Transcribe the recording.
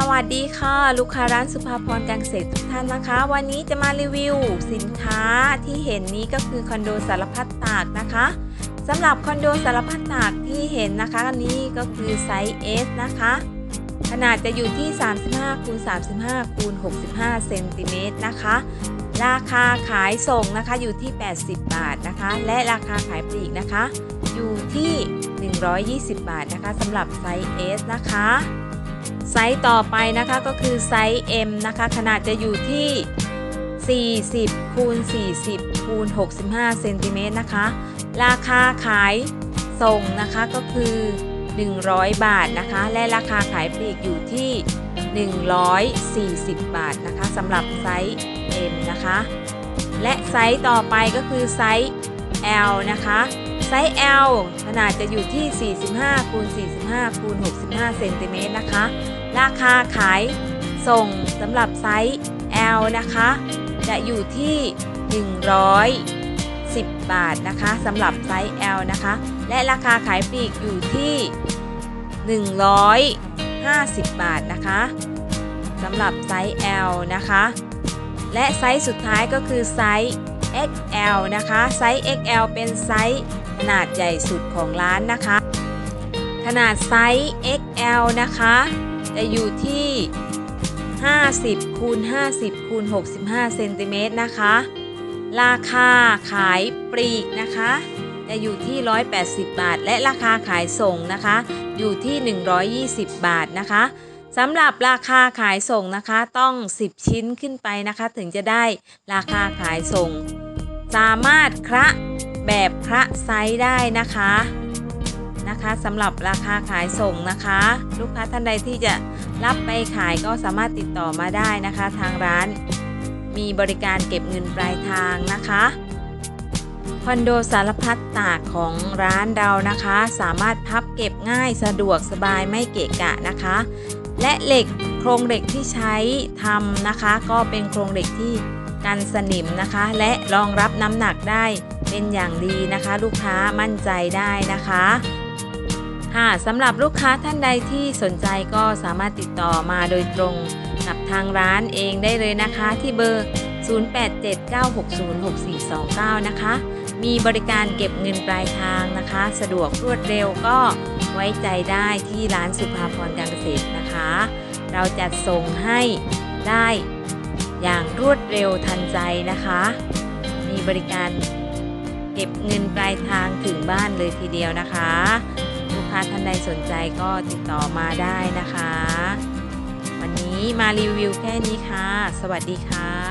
สวัสดีค่ะ ลูกค้าร้านสุภาพรการเกษตรทุกท่านนะคะ วันนี้จะมารีวิว สินค้าที่เห็นนี้ก็คือคอนโดสารพัดตากนะคะสำหรับคอนโดสารพัดตากที่เห็นนะคะนนี้ก็คือไซส์ S นะคะ ขนาดจะอยู่ที่ 35คูณ35คูณ65เซนติเมตรนะคะ ราคาขายส่งนะคะอยู่ที่ 80 บาทนะคะ และราคาขายปลีกนะคะ อยู่ที่ 120 บาทนะคะสำหรับไซส์ S นะคะ ไซส์ต่อไปนะคะก็คือไซส์ M นะคะ ขนาดจะอยู่ที่ 40คูณ40คูณ65เซนติเมตรนะคะ ราคาขายส่งนะคะก็คือ 100 บาทนะคะ และราคาขายปลีกอยู่ที่ 140 บาทนะคะสำหรับไซส์ M นะคะ และไซส์ต่อไปก็คือไซส์ L นะคะ ไซส์ L ขนาดจะอยู่ที่ 45คูณ45คูณ65เซนติเมตรนะคะ ราคาขายส่งสำหรับไซส์ L นะคะ จะอยู่ที่ 110 บาทนะคะสำหรับไซส์ L นะคะ และราคาขายปลีกอยู่ที่ 150 บาทนะคะสำหรับไซส์ L นะคะ และไซส์สุดท้ายก็คือไซส์ XL นะคะ ไซส์ XL เป็นไซส์ขนาดใหญ่สุดของร้านนะคะ ขนาดไซส์ XL นะคะ จะอยู่ที่ 50คูณ50คูณ65เซนติเมตรนะคะ ราคาขายปลีกนะคะ จะอยู่ที่ 180 บาท และราคาขายส่งนะคะ อยู่ที่ 120 บาทนะคะ สำหรับราคาขายส่งนะคะต้อง 10 ชิ้นขึ้นไปนะคะ ถึงจะได้ราคาขายส่ง สามารถคระแบบคระไซส์ได้นะคะนะคะสำหรับราคาขายส่งนะคะ ลูกค้าท่านใดที่จะรับไปขายก็สามารถติดต่อมาได้นะคะ ทางร้าน มีบริการเก็บเงินปลายทางนะคะคอนโดสารพัดตากของร้านเรานะคะ สามารถพับเก็บง่ายสะดวกสบายไม่เกะกะนะคะ และเหล็กโครงเหล็กที่ใช้ทำนะคะ ก็เป็นโครงเหล็กที่กันสนิมนะคะ และรองรับน้ำหนักได้เป็นอย่างดีนะคะ ลูกค้ามั่นใจได้นะคะค่ะสำหรับลูกค้าท่านใดที่สนใจก็สามารถติดต่อมาโดยตรงกับทางร้านเองได้เลยนะคะที่เบอร์ 0879606429 นะคะ มีบริการเก็บเงินปลายทางนะคะ สะดวกรวดเร็วก็ไว้ใจได้ที่ร้านสุภาพรการเกษตรนะคะ เราจะส่งให้ได้อย่างรวดเร็วทันใจนะคะ มีบริการเก็บเงินปลายทางถึงบ้านเลยทีเดียวนะคะ ลูกค้าท่านใดสนใจก็ติดต่อมาได้นะคะ วันนี้มารีวิวแค่นี้ค่ะ สวัสดีค่ะ